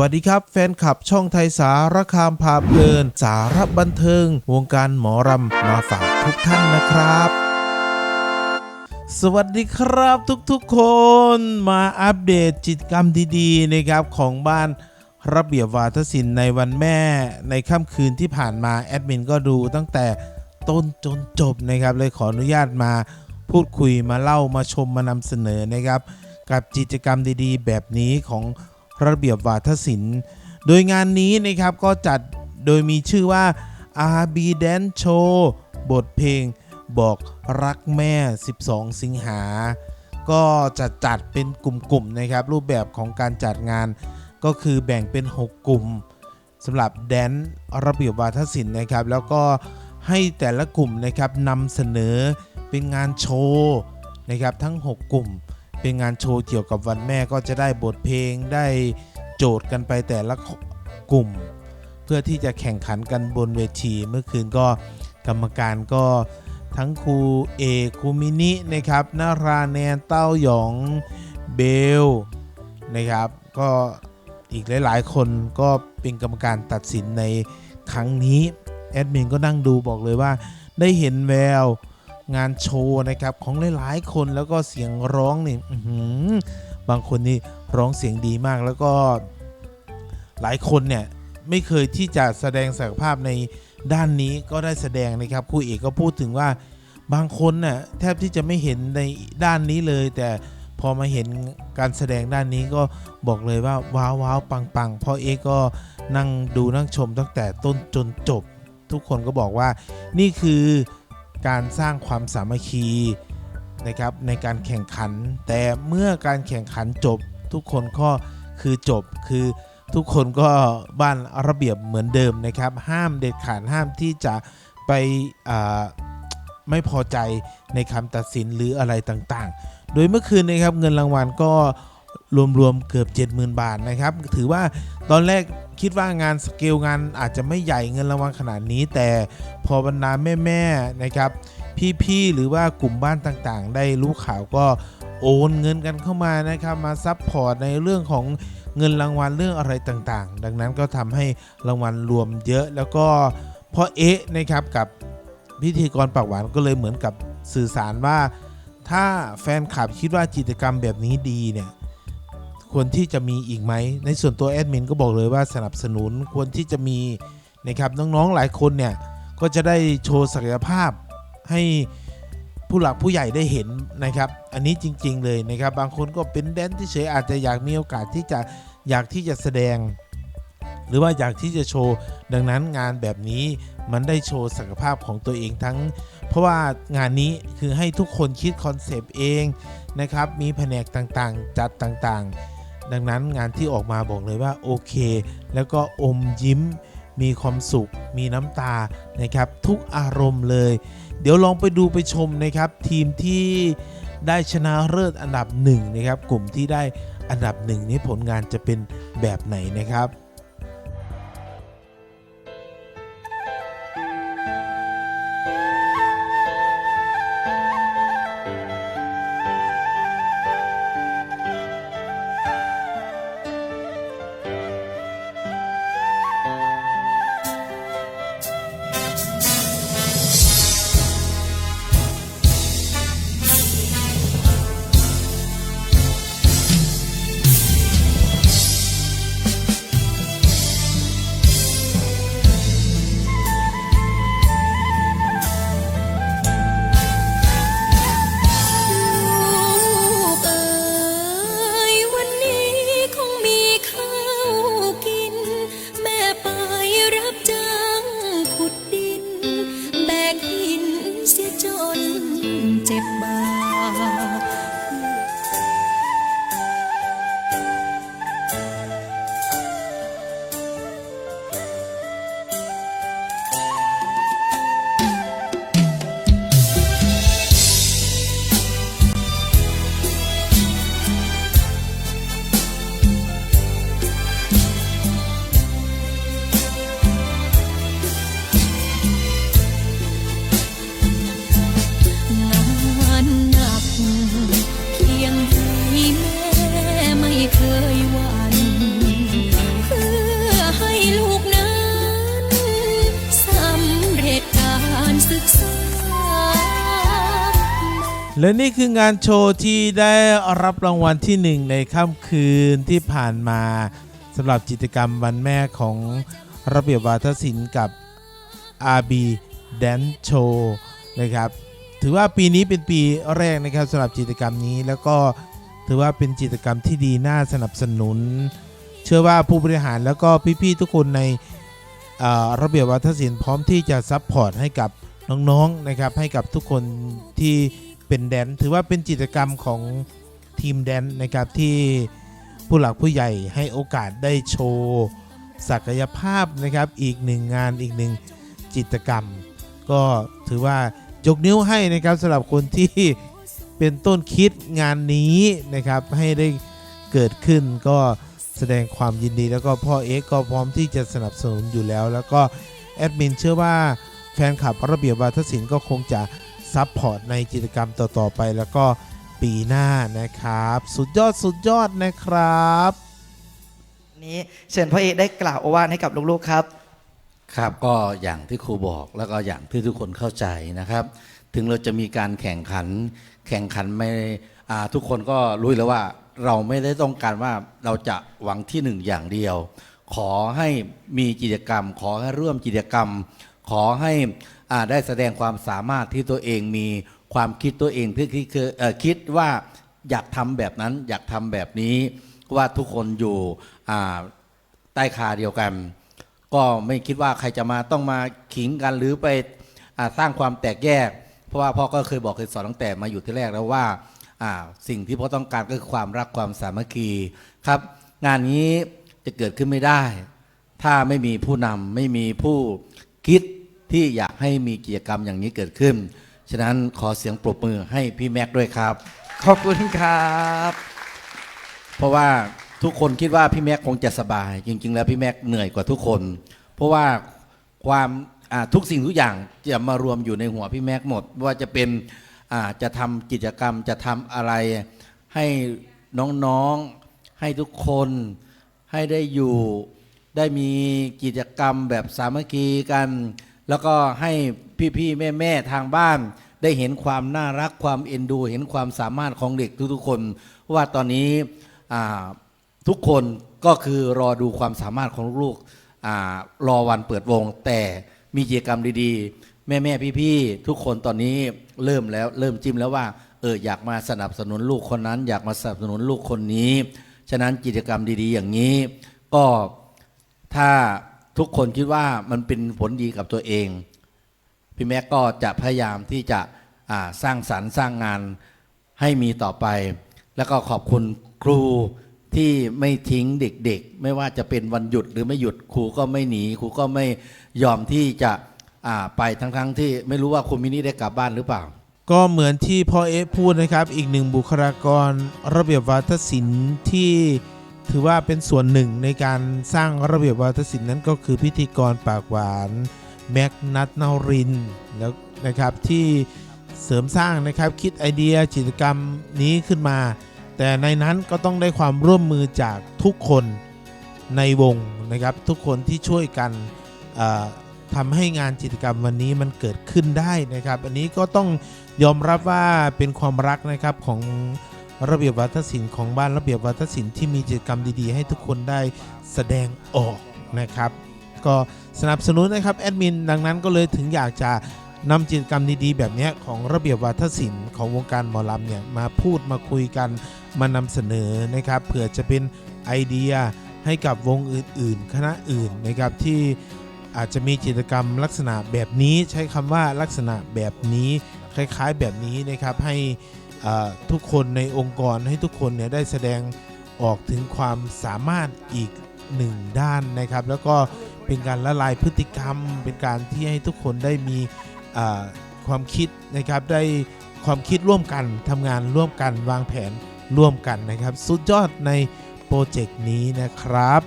วัสดีครับ แฟนคลับช่องไทยสารคามพาเพลิน สารบันเทิง วงการหมอรำมาฝากทุกท่านนะครับสวัสดีครับทุกๆคนมาอัปเดตกิจกรรมดีๆนะครับของบ้านระเบียบวาทศิลป์ในวันแม่ในค่ำคืนที่ผ่านมาแอดมินก็ดูตั้งแต่ต้นจนจบนะครับเลยขออนุญาตมาพูดคุยมาเล่ามาชมมานำเสนอนะครับ กับกิจกรรมดีๆ แบบนี้ของ ระเบียบวาทศิลป์ โดยงานนี้นะครับก็จัดโดยมีชื่อว่า RB Dance Show บทเพลงบอกรักแม่ 12 สิงหา ก็จะจัดเป็นกลุ่มๆนะครับ รูปแบบของการจัดงานก็คือแบ่งเป็น 6 กลุ่มสำหรับแดนซ์ระเบียบวาทศิลป์นะครับ แล้วก็ให้แต่ละกลุ่มนะครับนำเสนอเป็นงานโชว์นะครับทั้ง 6 กลุ่ม เป็นงานโชว์เกี่ยวกับวันแม่ก็จะได้บทเพลงได้โจทย์กันไปแต่ละกลุ่ม เพื่อที่จะแข่งขันกันบนเวที เมื่อคืนก็กรรมการก็ทั้งครูเอกครูมินินะครับนาราแนนเต้าหยองเบลนะครับก็อีกหลายๆ คนก็เป็นกรรมการตัดสินในครั้งนี้แอดมินก็นั่งดูบอกเลยว่า ได้เห็นแวว งานโชว์นะครับของหลายๆ คนแล้วก็เสียงร้องนี่บางคนนี่ร้องเสียงดีมากแล้วก็หลายคนเนี่ยไม่เคยที่จะแสดงศักยภาพในด้านนี้ก็ได้แสดงนะครับครูเอกก็พูดถึงว่าบางคนน่ะแทบที่จะไม่เห็นในด้านนี้เลย แต่พอมาเห็นการแสดงด้านนี้ก็บอกเลยว่าว้าวว้าวปังปังพ่อเอกก็นั่งดูนั่งชมตั้งแต่ต้นจนจบ ทุกคนก็บอกว่านี่คือ การสร้างความสามัคคีนะครับในการแข่งขัน แต่เมื่อการแข่งขันจบทุกคนก็คือจบคือทุกคนก็บ้านระเบียบเหมือนเดิมนะครับ ห้ามเด็ดขาดห้ามที่จะไปไม่พอใจในคำตัดสินหรืออะไรต่างๆ โดยเมื่อคืนนะครับเงินรางวัลก็รวมๆเกือบ 70,000 บาทนะครับ ถือว่าตอนแรก คิดว่างานสเกลงานอาจจะไม่ใหญ่เงินรางวัลขนาดนี้ แต่พอบรรดาแม่ๆนะครับ พี่ๆหรือว่ากลุ่มบ้านต่างๆ ได้รู้ข่าวก็โอนเงินกันเข้ามานะครับมาซัพพอร์ตในเรื่องของเงินรางวัลเรื่องอะไรต่างๆ ดังนั้นก็ทำให้รางวัลรวมเยอะ แล้วก็พอเอ๊ะนะครับกับพิธีกรปากหวานก็เลยเหมือนกับสื่อสารว่า ถ้าแฟนคลับคิดว่ากิจกรรมแบบนี้ดีเนี่ย ควรที่จะมีอีกไหม ในส่วนตัวแอดมินก็บอกเลยว่าสนับสนุนควรที่จะมีนะครับน้องๆหลายคนเนี่ยก็จะได้โชว์ศักยภาพให้ผู้หลักผู้ใหญ่ได้เห็นนะครับ อันนี้จริง ๆ เลยนะครับ บางคนก็เป็นแดนที่เฉยอาจจะอยากมีโอกาสที่จะอยากที่จะแสดง หรือว่าอยากที่จะโชว์ดังนั้นงานแบบนี้มันได้โชว์ศักยภาพของตัวเองทั้ง เพราะว่างานนี้คือให้ทุกคนคิดคอนเซปต์เองนะครับ มีแผนกต่างๆ จัดต่างๆ ดังนั้นงานที่ออกมาบอกเลยว่าโอเค แล้วก็อมยิ้ม มีความสุข มีน้ำตานะครับ ทุกอารมณ์เลย เดี๋ยวลองไปดูไปชมนะครับ ทีมที่ได้ชนะเลิศอันดับหนึ่งนะครับกลุ่มที่ได้อันดับหนึ่งนี้ผลงานจะเป็นแบบไหนนะครับ และนี่คืองานโชว์ที่ได้รับรางวัลที่หนึ่งในค่ำคืนที่ผ่านมาสำหรับกิจกรรมวันแม่ของระเบียบวาทศิลป์กับ RB Dance Show นะครับ ถือว่าปีนี้เป็นปีแรกนะครับสำหรับกิจกรรมนี้แล้วก็ถือว่าเป็นกิจกรรมที่ดีน่าสนับสนุน เชื่อว่าผู้บริหารแล้วก็พี่ๆทุกคนในระเบียบวัฒนศิลป์พร้อมที่จะซัพพอร์ตให้กับน้องๆนะครับให้กับทุกคนที่ เป็นแดน ถือว่าเป็นกิจกรรมของทีมแดนนะครับที่ผู้หลักผู้ใหญ่ให้โอกาสได้โชว์ศักยภาพนะครับอีกหนึ่งงานอีกหนึ่งกิจกรรม ก็ถือว่ายกนิ้วให้นะครับสำหรับคนที่เป็นต้นคิดงานนี้นะครับให้ได้เกิดขึ้นก็แสดงความยินดีแล้วก็พ่อเอ็กก็พร้อมที่จะสนับสนุนอยู่แล้ว แล้วก็แอดมินเชื่อว่าแฟนคลับระเบียบวาทศิลป์ก็คงจะ ซัพพอร์ตในกิจกรรมต่อ ๆ ไปแล้วก็ปีหน้านะครับ สุดยอดสุดยอดนะครับ นี้เชิญพ่อเอกได้กล่าวโอวาทให้กับลูกๆครับ ครับก็อย่างที่ครูบอกแล้วก็อย่างที่ทุกคนเข้าใจนะครับ ถึงเราจะมีการแข่งขัน แข่งขันไม่อ่าทุกคนก็รู้แล้วว่าเราไม่ได้ต้องการว่าเราจะหวังที่หนึ่งอย่างเดียว ขอให้มีกิจกรรม ขอให้ร่วมกิจกรรม ขอให้อ่าได้แสดงความสามารถที่ตัวเองมีความคิดตัวเองที่คือเอ่อคิดว่าอยากทำแบบนั้นอยากทำแบบนี้ว่าทุกคนอยู่อ่าใต้คาเดียวกัน ก็ไม่คิดว่าใครจะมาต้องมาขิงกันหรือไปอ่าสร้างความแตกแยก เพราะว่าพ่อก็เคยบอกเคยสอนตั้งแต่มาอยู่ที่แรกแล้วว่าอ่าสิ่งที่พ่อต้องการก็คือความรักความสามัคคีครับ งานนี้จะเกิดขึ้นไม่ได้ ถ้าไม่มีผู้นำไม่มีผู้คิด ที่อยากให้มีกิจกรรมอย่างนี้เกิดขึ้น ฉะนั้นขอเสียงปรบมือให้พี่แม็กซ์ด้วยครับ ขอบคุณครับ เพราะว่าทุกคนคิดว่าพี่แม็กคงจะสบาย จริง ๆ แล้วพี่แม็กเหนื่อยกว่าทุกคน เพราะว่าความอ่าทุกสิ่งทุกอย่างจะมารวมอยู่ในหัวพี่แม็กหมด ว่าจะเป็นอ่าจะทำกิจกรรมจะทำอะไรให้น้องๆให้ทุกคนให้ได้อยู่ได้มีกิจกรรมแบบสามัคคีกัน แล้วก็ให้พี่ๆแม่ๆทางบ้าน ได้เห็นความน่ารักความเอ็นดู เห็นความสามารถของเด็กทุกๆคน ว่าตอนนี้ทุกคนก็คือรอดูความสามารถของลูกๆอรอวันเปิดวง แต่มีกิจกรรมดีๆ แม่ๆพี่ๆทุกคนตอนนี้เริ่มแล้วเริ่มจิ้มแล้วว่าเอออยากมาสนับสนุนลูกคนนั้น อยากมาสนับสนุนลูกคนนี้ ฉะนั้นกิจกรรมดีๆ อย่างนี้ ก็ถ้า ทุกคนคิดว่ามันเป็นผลดีกับตัวเอง พี่แม็กก็จะพยายามที่จะสร้างสรรค์สร้างงานให้มีต่อไป แล้วก็ขอบคุณครูที่ไม่ทิ้งเด็กๆ ไม่ว่าจะเป็นวันหยุดหรือไม่หยุดครูก็ไม่หนีครูก็ไม่ยอมที่จะไปทั้งๆที่ไม่รู้ว่าคุณมินี่ได้กลับบ้านหรือเปล่า ก็เหมือนที่พ่อเอ๊พูดนะครับ อีกหนึ่งบุคลากรระเบียบวาทศิลป์ที่ ถือว่าเป็นส่วนหนึ่งในการสร้างระเบียบวาทศิลป์นั้นก็คือพิธีกรปากหวานแม็กนัทนารินแล้วนะครับที่เสริมสร้างนะครับคิดไอเดียกิจกรรมนี้ขึ้นมา แต่ในนั้นก็ต้องได้ความร่วมมือจากทุกคนในวงนะครับ ทุกคนที่ช่วยกันทำให้งานกิจกรรมวันนี้มันเกิดขึ้นได้นะครับ อันนี้ก็ต้องยอมรับว่าเป็นความรักนะครับของ ระเบียบวัฒนศิลป์ของบ้านระเบียบวัฒนศิลป์ที่มีกิจกรรมดีๆ ให้ทุกคนได้แสดงออกนะครับ ก็สนับสนุนนะครับแอดมินดังนั้นก็เลยถึงอยากจะนำกิจกรรมดีๆ แบบนี้ของระเบียบวัฒนศิลป์ของวงการหมอลำเนี่ยมาพูดมาคุยกันมานำเสนอนะครับเผื่อจะเป็นไอเดียให้กับวงอื่นๆ คณะอื่นนะครับที่อาจจะมีกิจกรรมลักษณะแบบนี้ใช้คำว่าลักษณะแบบนี้คล้ายๆแบบนี้นะครับให้ ทุกคนในองค์กรให้ทุกคนเนี่ยได้แสดงออกถึงความสามารถอีกหนึ่งด้านนะครับ แล้วก็เป็นการละลายพฤติกรรม เป็นการที่ให้ทุกคนได้มีความคิดนะครับได้ความคิดร่วมกันทำงานร่วมกันวางแผนร่วมกันนะครับ สุดยอดในโปรเจกต์นี้นะครับ